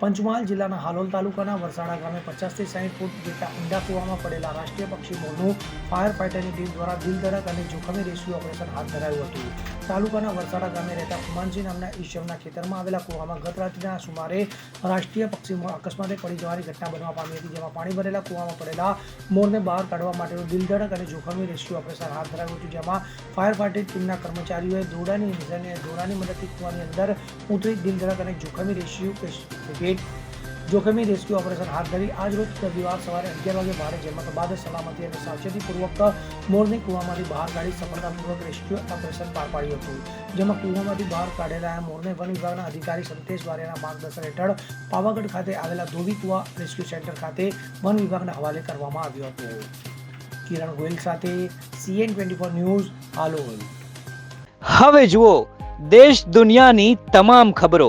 પંચમહાલ જિલ્લાના હાલોલ તાલુકાના વરસાડા ગામે પચાસથી સાઠ ફૂટ જેટલા ઊંડા કૂવામાં પડેલા રાષ્ટ્રીય પક્ષી મોરનું ફાયર ફાઇટરની ટીમ દ્વારા દિલ ધડક અને જોખમી રેસ્ક્યુ ઓપરેશન હાથ ધરાયું હતું. તાલુકાના વરસાડા ગામે રહેતા કુમાનજી નામના ઈશ્વરના ખેતરમાં આવેલા કૂવામાં ગત રાત્રિના સુમારે રાષ્ટ્રીય પક્ષી મોર અકસ્માતે પડી જવાની ઘટના બનવા પામી હતી, જેમાં પાણી ભરેલા કૂવામાં પડેલા મોરને બહાર કાઢવા માટેનું દિલધડક અને જોખમી રેસ્ક્યુ ઓપરેશન હાથ ધરાયું હતું, જેમાં ફાયર ફાઇટર ટીમના કર્મચારીઓએ દોરડાની અને મદદથી કૂવાની અંદર ઉતરી દિલ ધડક અને જોખમી રેસ્ક્યુ બ્રિગેડ જોખમી રેસ્ક્યુ ઓપરેશન હાથ ધરી આજ રોજ રવિવાર સવારે અગિયાર વાગે ભારે જહેમત બાદ સલામતી અને સાવચેતીપૂર્વક મોરને કૂવામાંથી બહાર કાઢી સફળતાપૂર્વક રેસ્ક્યુ ઓપરેશન પાર પાડ્યું હતું. જેમાં કૂવામાંથી બહાર કાઢેલા મોરને વન વિભાગના અધિકારી સંતેશ વારિયાના માર્ગદર્શન હેઠળ પાવાગઢ ખાતે આવેલા ધોવી કુવા રેસ્ક્યુ સેન્ટર ખાતે વન વિભાગના હવાલે કરવામાં આવ્યો હતો. કિરણ ગોયલ સાથે CN twenty four news, Halol. હવે જુઓ, દેશ દુનિયાની તમામ ખબરો.